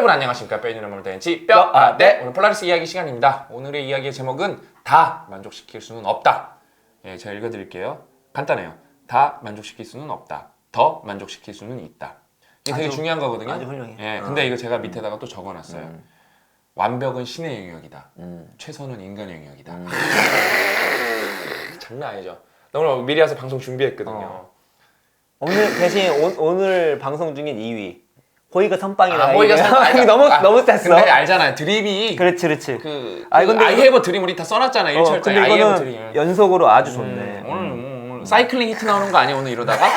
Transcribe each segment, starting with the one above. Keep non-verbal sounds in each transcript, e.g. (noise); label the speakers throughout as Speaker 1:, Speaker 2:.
Speaker 1: 여러분 안녕하십니까? 빼는 얼굴 대인치 뼈아네. 오늘 폴라리스 이야기 시간입니다. 오늘의 이야기의 제목은 다 만족시킬 수는 없다. 예, 제가 읽어드릴게요. 간단해요. 다 만족시킬 수는 없다. 더 만족시킬 수는 있다. 이게 되게
Speaker 2: 아주-
Speaker 1: 중요한 거거든요.
Speaker 2: 아주 훌륭해.
Speaker 1: 예,
Speaker 2: 어.
Speaker 1: 근데 이거 제가 밑에다가 또 적어놨어요. 완벽은 신의 영역이다.
Speaker 2: 음.
Speaker 1: 최선은 인간의 영역이다.
Speaker 2: 음. (laughs)
Speaker 1: 장난 아니죠. 나 오늘 미리 와서 방송 준비했거든요.
Speaker 2: 어. 오늘 대신 오, 오늘 방송 중인 2위 호이가 선빵이다.
Speaker 1: 아,
Speaker 2: 이게.
Speaker 1: 선빵. (laughs)
Speaker 2: 너무
Speaker 1: 아,
Speaker 2: 너무 셌어.
Speaker 1: 근데 알잖아요 드립이
Speaker 2: 그렇지 그렇지.
Speaker 1: 그,
Speaker 2: 아니,
Speaker 1: 그
Speaker 2: 근데
Speaker 1: have a dream 우리 다 써놨잖아요
Speaker 2: 어,
Speaker 1: 1철자에
Speaker 2: 근데
Speaker 1: I have a
Speaker 2: 이거는
Speaker 1: dream
Speaker 2: 연속으로 아주
Speaker 1: 음,
Speaker 2: 좋네.
Speaker 1: 오늘, 오늘, 오늘 사이클링 히트 나오는 거 아니야 오늘 이러다가? (laughs)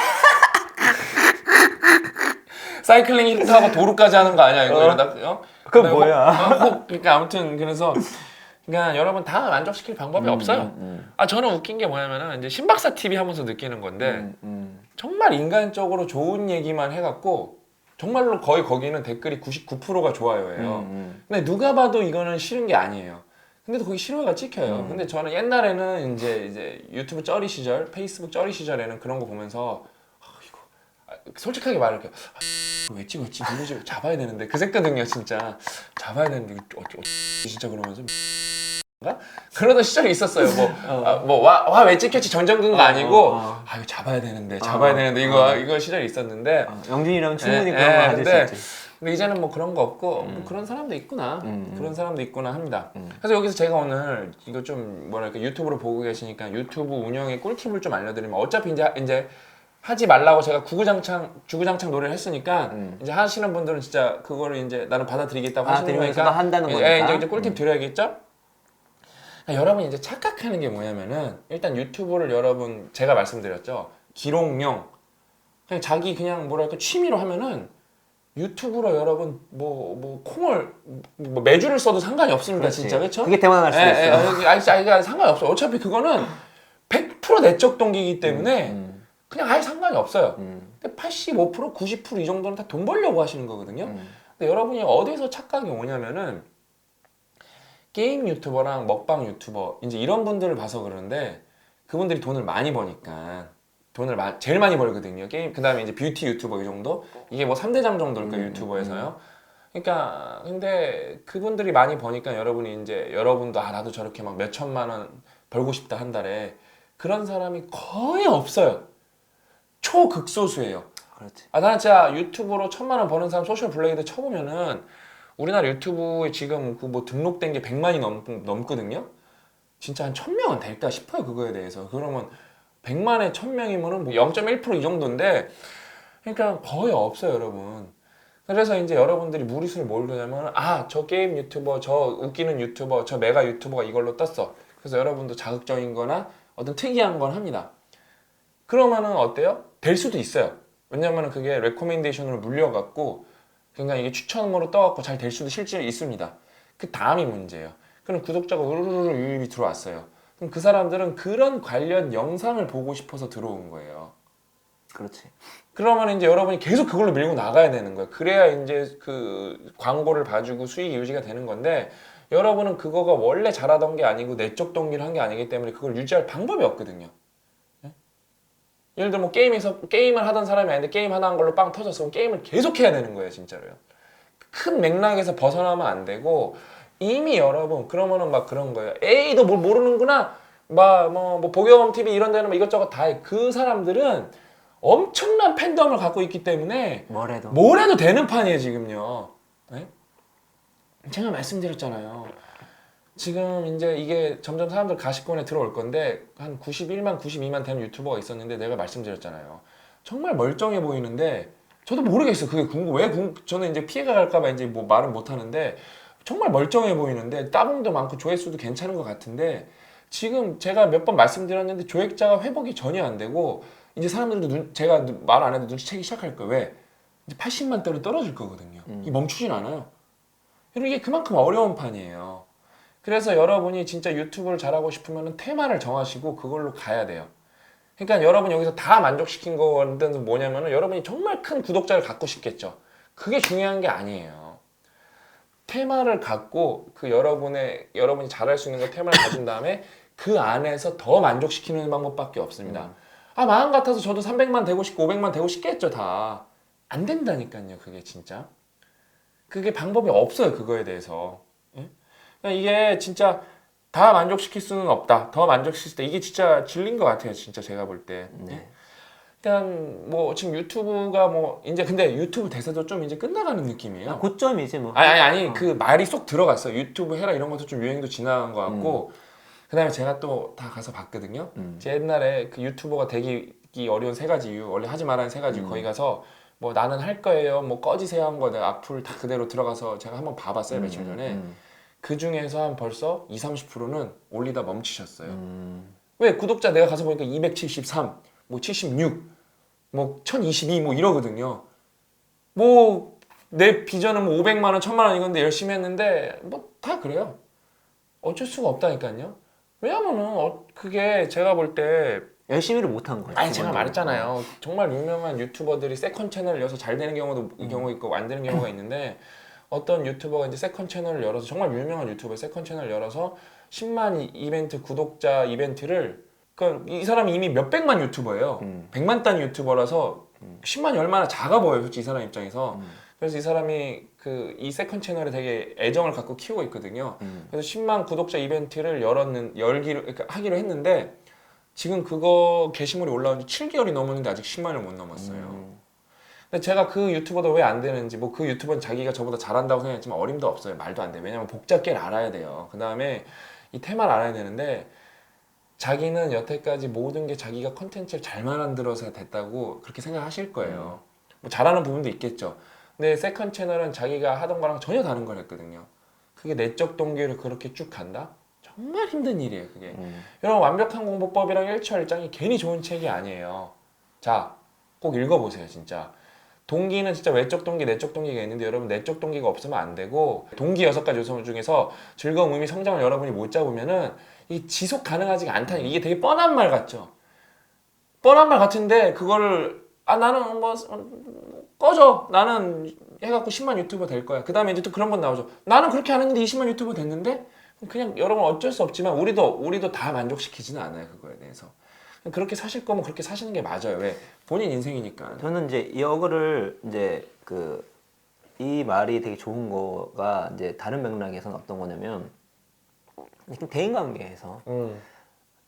Speaker 1: 사이클링 히트하고 도루까지 하는 거 아니야 이거
Speaker 2: 어.
Speaker 1: 이러다가 어?
Speaker 2: 그건
Speaker 1: 근데
Speaker 2: 뭐야?
Speaker 1: 혹- 어, 혹- 그러니까 아무튼 그래서 그러니까 여러분 다 만족시킬 방법이 없어요
Speaker 2: 음,
Speaker 1: 아 저는 웃긴 게 뭐냐면은 이제 신박사 TV 하면서 느끼는 건데
Speaker 2: 음, 음.
Speaker 1: 정말 인간적으로 좋은 얘기만 해갖고 정말로 거의 거기는 댓글이 99%가 좋아요예요
Speaker 2: 음,
Speaker 1: 근데 누가 봐도 이거는 싫은 게 아니에요. 근데도 거기 싫어가 찍혀요.
Speaker 2: 음.
Speaker 1: 근데 저는 옛날에는 이제 이제 유튜브 쩌리 시절, 페이스북 쩌리 시절에는 그런 거 보면서 아, 이거 아, 솔직하게 말할게요. 아, 왜 찍었지? 누구지? 잡아야 되는데 그랬거든요, 진짜. 잡아야 되는데 어떻게 진짜 그러면서 가 그러던 시절이 있었어요. (laughs)
Speaker 2: 어.
Speaker 1: 뭐뭐와와 왜 찍혔지 전정근거
Speaker 2: 어,
Speaker 1: 아니고
Speaker 2: 어, 어.
Speaker 1: 아 이거 잡아야 되는데 잡아야
Speaker 2: 어,
Speaker 1: 되는데 이거
Speaker 2: 어.
Speaker 1: 이거 시절이 있었는데
Speaker 2: 어, 영준이라면 충분히
Speaker 1: 예,
Speaker 2: 그런
Speaker 1: 예,
Speaker 2: 거 가질
Speaker 1: 근데
Speaker 2: 수 있지.
Speaker 1: 근데 이제는 뭐 그런 거 없고
Speaker 2: 음.
Speaker 1: 뭐 그런 사람도 있구나
Speaker 2: 음,
Speaker 1: 그런 사람도 있구나 합니다
Speaker 2: 음.
Speaker 1: 그래서 여기서 제가 오늘 이거 좀 뭐랄까 유튜브로 보고 계시니까 유튜브 운영의 꿀팁을 좀 알려드리면 어차피 이제 이제 하지 말라고 제가 구구장창 주구장창 노래를 했으니까
Speaker 2: 음.
Speaker 1: 이제 하시는 분들은 진짜 그거를 이제 나는 받아들이겠다고 하시는
Speaker 2: 받아들이면서도
Speaker 1: 거니까
Speaker 2: 한다는
Speaker 1: 예,
Speaker 2: 거니까.
Speaker 1: 예, 이제, 이제 꿀팁 드려야겠죠? 그러니까 여러분 이제 착각하는 게 뭐냐면은 일단 유튜브를 여러분 제가 말씀드렸죠. 기록용 그냥 자기 그냥 뭐랄까 취미로 하면은 유튜브로 여러분 뭐 뭐 콩을 뭐 매주를 써도 상관이 없습니다
Speaker 2: 그렇지.
Speaker 1: 진짜. 그렇죠?
Speaker 2: 그게 대만할 수
Speaker 1: 예,
Speaker 2: 있어.
Speaker 1: 예, 여기 아니 아니 상관이 없어 어차피 그거는 100% 내적 동기이기 때문에
Speaker 2: 음,
Speaker 1: 그냥 아예 상관이 없어요.
Speaker 2: 음,
Speaker 1: 근데 85% 90%이 정도는 다 돈 벌려고 하시는 거거든요.
Speaker 2: 음.
Speaker 1: 근데 여러분이 어디서 착각이 오냐면은 게임 유튜버랑 먹방 유튜버 이제 이런 분들을 봐서 그러는데 그분들이 돈을 많이 버니까 돈을 마- 제일 많이 벌거든요. 게임 그다음에 이제 뷰티 유튜버 이 정도 이게 뭐 3대장 정도일 거예요,
Speaker 2: 음,
Speaker 1: 유튜버에서요. 그러니까 근데 그분들이 많이 버니까 여러분이 이제 여러분도 아 나도 저렇게 막 몇 천만 원 벌고 싶다 한 달에 그런 사람이 거의 없어요. 초극소수예요.
Speaker 2: 그렇지.
Speaker 1: 아 나는 진짜 유튜브로 천만 원 버는 사람 소셜 블레이드 쳐보면은 우리나라 유튜브에 지금 그 뭐 등록된 게 100만이 넘, 넘거든요. 진짜 한 1000명은 될까 싶어요 그거에 대해서. 그러면 100만에 1000명이면은 뭐 0.1%이 정도인데 그러니까 거의 없어요 여러분. 그래서 이제 여러분들이 무리수를 뭘 두냐면 아 저 게임 유튜버 저 웃기는 유튜버 저 메가 유튜버가 이걸로 떴어. 그래서 여러분도 자극적인 거나 어떤 특이한 건 합니다. 그러면은 어때요? 될 수도 있어요. 왜냐면은 그게 레코멘데이션으로 물려갖고 그러니까 이게 추천으로 떠갖고 잘 될 수도 실제 있습니다. 그 다음이 문제예요. 그럼 구독자가 우르르르 유입이 들어왔어요. 그럼 그 사람들은 그런 관련 영상을 보고 싶어서 들어온 거예요.
Speaker 2: 그렇지.
Speaker 1: 그러면 이제 여러분이 계속 그걸로 밀고 나가야 되는 거예요. 그래야 이제 그 광고를 봐주고 수익이 유지가 되는 건데 여러분은 그거가 원래 잘하던 게 아니고 내적 동기를 한 게 아니기 때문에 그걸 유지할 방법이 없거든요. 예? 예를 들어 뭐 게임에서 게임을 하던 사람이 아닌데 게임 하나 한 걸로 빵 터졌으면 게임을 계속 해야 되는 거예요, 진짜로요. 큰 맥락에서 벗어나면 안 되고 이미 여러분 그러면은 막 그런 거예요. 에이 너뭘 모르는구나. 막뭐 보경험 TV 이런 데는 뭐 이것저것 다 해. 그 사람들은 엄청난 팬덤을 갖고 있기 때문에
Speaker 2: 뭐래도.
Speaker 1: 뭘 해도 되는 판이에요 지금요. 네? 제가 말씀드렸잖아요. 지금 이제 이게 점점 사람들 가시권에 들어올 건데 한 91만, 92만 되는 유튜버가 있었는데 내가 말씀드렸잖아요. 정말 멀쩡해 보이는데 저도 모르겠어요. 그게 궁금 왜 궁, 저는 이제 피해가 갈까봐 이제 뭐 말은 못 하는데 정말 멀쩡해 보이는데 따봉도 많고 조회수도 괜찮은 것 같은데 지금 제가 몇 번 말씀드렸는데 조회자가 회복이 전혀 안 되고 이제 사람들도 눈, 제가 말 안 해도 눈치채기 시작할 거예요. 왜? 이제 80만 대로 떨어질 거거든요. 이게 멈추진 않아요. 그리고 이게 그만큼 어려운 판이에요. 그래서 여러분이 진짜 유튜브를 잘하고 싶으면 테마를 정하시고 그걸로 가야 돼요. 그러니까 여러분 여기서 다 만족시킨 거는 뭐냐면은 여러분이 정말 큰 구독자를 갖고 싶겠죠. 그게 중요한 게 아니에요. 테마를 갖고 그 여러분의 여러분이 잘할 수 있는 거 테마를 가진 다음에 그 안에서 더 만족시키는 방법밖에 없습니다. 아 마음 같아서 저도 300만 되고 싶고 500만 되고 싶겠죠 다. 안 된다니까요 그게 진짜. 그게 방법이 없어요 그거에 대해서. 예? 이게 진짜 다 만족시킬 수는 없다. 더 만족시킬 때 이게 진짜 질린 것 같아요. 진짜 제가 볼 때.
Speaker 2: 네.
Speaker 1: 일단 뭐 지금 유튜브가 뭐 이제 근데 유튜브 대세도 좀 이제 끝나가는 느낌이에요.
Speaker 2: 아, 고점이지 뭐.
Speaker 1: 아니 아니 아니
Speaker 2: 어.
Speaker 1: 그 말이 쏙 들어갔어요. 유튜브 해라 이런 것도 좀 유행도 지나간 것 같고
Speaker 2: 음.
Speaker 1: 그다음에 제가 또 다 가서 봤거든요.
Speaker 2: 음.
Speaker 1: 제 옛날에 그 유튜버가 되기 어려운 세 가지 이유 원래 하지 말라는 세 가지
Speaker 2: 음.
Speaker 1: 거기 가서 뭐 나는 할 거예요 뭐 꺼지세요 한거 내가 악플 다 그대로 들어가서 제가 한번 봐봤어요 며칠 전에
Speaker 2: 음.
Speaker 1: 그 중에서 한 벌써 2, 30%는 올리다 멈추셨어요.
Speaker 2: 음.
Speaker 1: 왜 구독자 내가 가서 보니까 273, 뭐 76, 뭐 1022 뭐 이러거든요. 뭐 내 비전은 뭐 500만 원, 1000만 원 이건데 열심히 했는데 뭐 다 그래요. 어쩔 수가 없다니까요. 왜냐면은 어, 그게 제가 볼때
Speaker 2: 열심히를 못한 거예요.
Speaker 1: 아니 제가. 말했잖아요. 정말 유명한 유튜버들이 세컨 채널을 열어서 잘 되는 경우도
Speaker 2: 음.
Speaker 1: 경우 있고 안 되는 경우가 있는데 어떤 유튜버가 이제 세컨 채널을 열어서 정말 유명한 유튜버 세컨 채널을 열어서 10만 이- 이벤트 구독자 이벤트를 그러니까 이 사람이 이미 몇 백만 유튜버예요.
Speaker 2: 음.
Speaker 1: 100만 단위 유튜버라서 10만이 얼마나 작아 보여요, 솔직히 이 사람 입장에서.
Speaker 2: 음.
Speaker 1: 그래서 이 사람이 그 이 세컨 채널에 되게 애정을 갖고 키우고 있거든요.
Speaker 2: 음.
Speaker 1: 그래서 10만 구독자 이벤트를 열었는 열기로 그러니까 하기로 했는데 지금 그거 게시물이 올라온 지 7개월이 넘었는데 아직 10만을 못 넘었어요.
Speaker 2: 음.
Speaker 1: 근데 제가 그 유튜버도 왜 안 되는지 뭐 그 유튜버는 자기가 저보다 잘한다고 생각했지만 어림도 없어요. 말도 안 돼. 왜냐면 복잡계를 알아야 돼요. 그 다음에 이 테마를 알아야 되는데 자기는 여태까지 모든 게 자기가 컨텐츠를 잘 만들어서 됐다고 그렇게 생각하실 거예요. 뭐 잘하는 부분도 있겠죠. 근데 세컨 채널은 자기가 하던 거랑 전혀 다른 걸 했거든요. 그게 내적 동기를 그렇게 쭉 간다? 정말 힘든 일이에요, 그게.
Speaker 2: 음.
Speaker 1: 여러분 완벽한 공부법이랑 일처일장이 괜히 좋은 책이 아니에요. 자, 꼭 읽어보세요, 진짜. 동기는 진짜 외적 동기, 내적 동기가 있는데 여러분 내적 동기가 없으면 안 되고 동기 여섯 가지 요소 중에서 즐거움, 의미, 성장을 여러분이 못 잡으면은 이 지속 가능하지가 않다는 게 이게 되게 뻔한 말 같죠. 뻔한 말 같은데 그거를 아 나는 뭐 어, 꺼져 나는 해갖고 10만 유튜버 될 거야. 그 다음에 이제 또 그런 건 나오죠. 나는 그렇게 안 했는데 20만 유튜버 됐는데 그냥 여러분 어쩔 수 없지만 우리도 우리도 다 만족시키지는 않아요 그거에 대해서. 그렇게 사실 거면 그렇게 사시는 게 맞아요. 왜 본인 인생이니까.
Speaker 2: 저는 이제 이 어그를 이제 그 이 말이 되게 좋은 거가 이제 다른 맥락에서는 어떤 거냐면 대인 관계에서
Speaker 1: 음.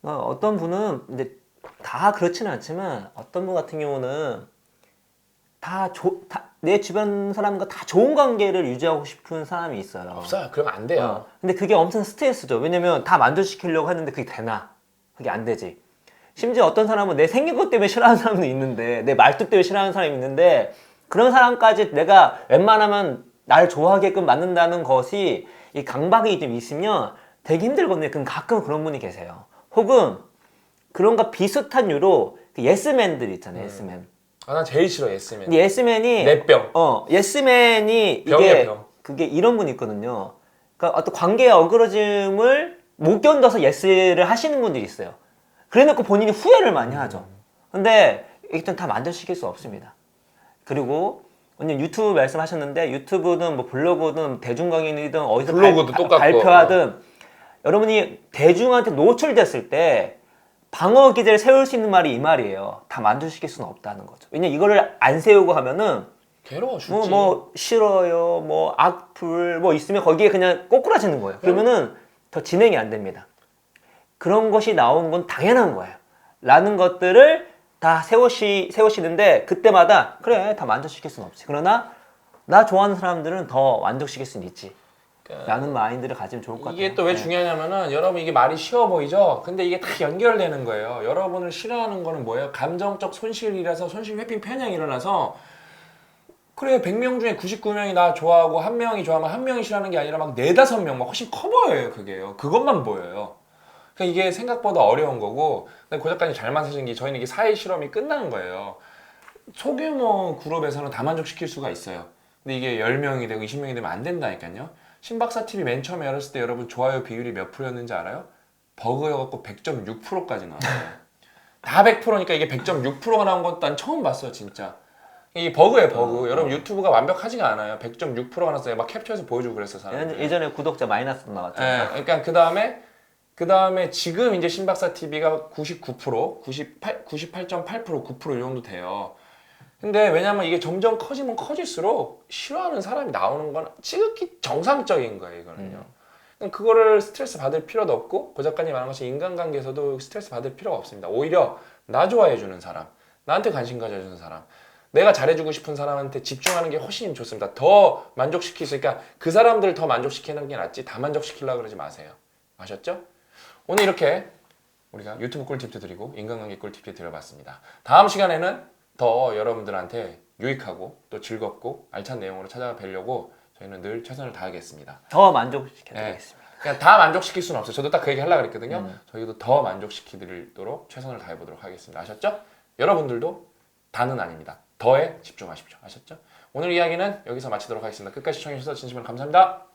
Speaker 2: 어, 어떤 분은 이제 다 그렇지는 않지만 어떤 분 같은 경우는 다내 주변 사람과 다 좋은 관계를 유지하고 싶은 사람이 있어요.
Speaker 1: 없어요. 그러면 안 돼요.
Speaker 2: 어, 근데 그게 엄청 스트레스죠. 왜냐면 다 만족시키려고 하는데 그게 되나? 그게 안 되지. 심지어 어떤 사람은 내 생긴 것 때문에 싫어하는 사람도 있는데, 내 말투 때문에 싫어하는 사람이 있는데, 그런 사람까지 내가 웬만하면 날 좋아하게끔 만든다는 것이 이 강박이 좀 있으면 되게 힘들거든요. 그럼 가끔 그런 분이 계세요. 혹은 그런가 비슷한 유로 그 예스맨들 있잖아요. 예스맨.
Speaker 1: 아, 난 제일 싫어 예스맨.
Speaker 2: 근데 예스맨이
Speaker 1: 내 병.
Speaker 2: 어, 예스맨이
Speaker 1: 병이야,
Speaker 2: 이게
Speaker 1: 병.
Speaker 2: 그게 이런 분이 있거든요. 그러니까 어떤 관계의 어그러짐을 못 견뎌서 예스를 하시는 분들이 있어요. 그래놓고 본인이 후회를 많이 하죠. 근데 일단 다 만족시킬 수 없습니다. 그리고 언니 유튜브 말씀하셨는데 유튜브든 뭐 블로그든 대중강의든 어디서
Speaker 1: 블로그도 똑같고.
Speaker 2: 발표하든 여러분이 대중한테 노출됐을 때 방어 기제를 세울 수 있는 말이 이 말이에요. 다 만족시킬 수는 없다는 거죠. 왜냐 이거를 안 세우고 하면은
Speaker 1: 괴로워 죽지.
Speaker 2: 뭐, 뭐 싫어요, 뭐 악플 뭐 있으면 거기에 그냥 꼬꾸라지는 거예요. 그러면은 더 진행이 안 됩니다. 그런 것이 나오는 건 당연한 거예요. 라는 것들을 다 세우시 세우시는데 그때마다 그래 다 만족시킬 수는 없지. 그러나 나 좋아하는 사람들은 더 만족시킬 수는 있지. 라는 마인드를 가지면 좋을 것 같아요.
Speaker 1: 이게 또왜
Speaker 2: 네.
Speaker 1: 중요하냐면은 여러분 이게 말이 쉬워 보이죠? 근데 이게 다 연결되는 거예요. 여러분을 싫어하는 거는 뭐예요? 감정적 손실이라서 손실 회피 편향이 일어나서 그래 100명 중에 99명이 나 좋아하고 한 명이 좋아하면 한 명이 싫어하는 게 아니라 막 네다섯 명막 훨씬 커 보여요 그게요. 그것만 보여요. 그러니까 이게 생각보다 어려운 거고 근데 고 작가님 잘 만드신 게 저희는 이게 사회 실험이 끝난 거예요. 소규모 그룹에서는 다 만족시킬 수가 있어요. 근데 이게 10명이 되고 20명이 되면 안 된다니까요. 신박사 TV 맨 처음에 열었을 때 여러분 좋아요 비율이 몇 프로였는지 알아요? 버그여갖고 100.6%까지 나왔어요. 다 100%니까 이게 100.6%가 나온 것도 난 처음 봤어요, 진짜. 이게 버그예요, 버그. 여러분 유튜브가 완벽하지가 않아요. 100.6%가 나왔어요. 막 캡처해서 보여주고 그랬어, 사람들.
Speaker 2: 예전에 구독자 마이너스 나왔죠.
Speaker 1: 예, 그러니까 그 다음에 그 다음에 지금 이제 신박사 TV가 99%, 98, 98.8%, 9%이 정도 돼요. 근데 왜냐면 이게 점점 커지면 커질수록 싫어하는 사람이 나오는 건 지극히 정상적인 거예요, 이거는요. 그럼 그거를 스트레스 받을 필요도 없고 고 작가님 말한 것처럼 인간관계에서도 스트레스 받을 필요가 없습니다. 오히려 나 좋아해 주는 사람, 나한테 관심 가져주는 사람, 내가 잘해주고 싶은 사람한테 집중하는 게 훨씬 좋습니다. 더 만족시킬 수 있으니까 그 사람들을 더 만족시키는 게 낫지 다 만족시키려고 그러지 마세요. 아셨죠? 오늘 이렇게 우리가 유튜브 꿀팁도 드리고 인간관계 꿀팁도 드려봤습니다. 다음 시간에는 더 여러분들한테 유익하고 또 즐겁고 알찬 내용으로 찾아뵈려고 저희는 늘 최선을 다하겠습니다.
Speaker 2: 더 만족시켜드리겠습니다.
Speaker 1: 그냥 다 만족시킬 수는 없어요. 저도 딱 그 얘기 하려고 그랬거든요. 저희도 더 만족시키도록 최선을 다해보도록 하겠습니다. 아셨죠? 여러분들도 다는 아닙니다. 더에 집중하십시오. 아셨죠? 오늘 이야기는 여기서 마치도록 하겠습니다. 끝까지 시청해주셔서 진심으로 감사합니다.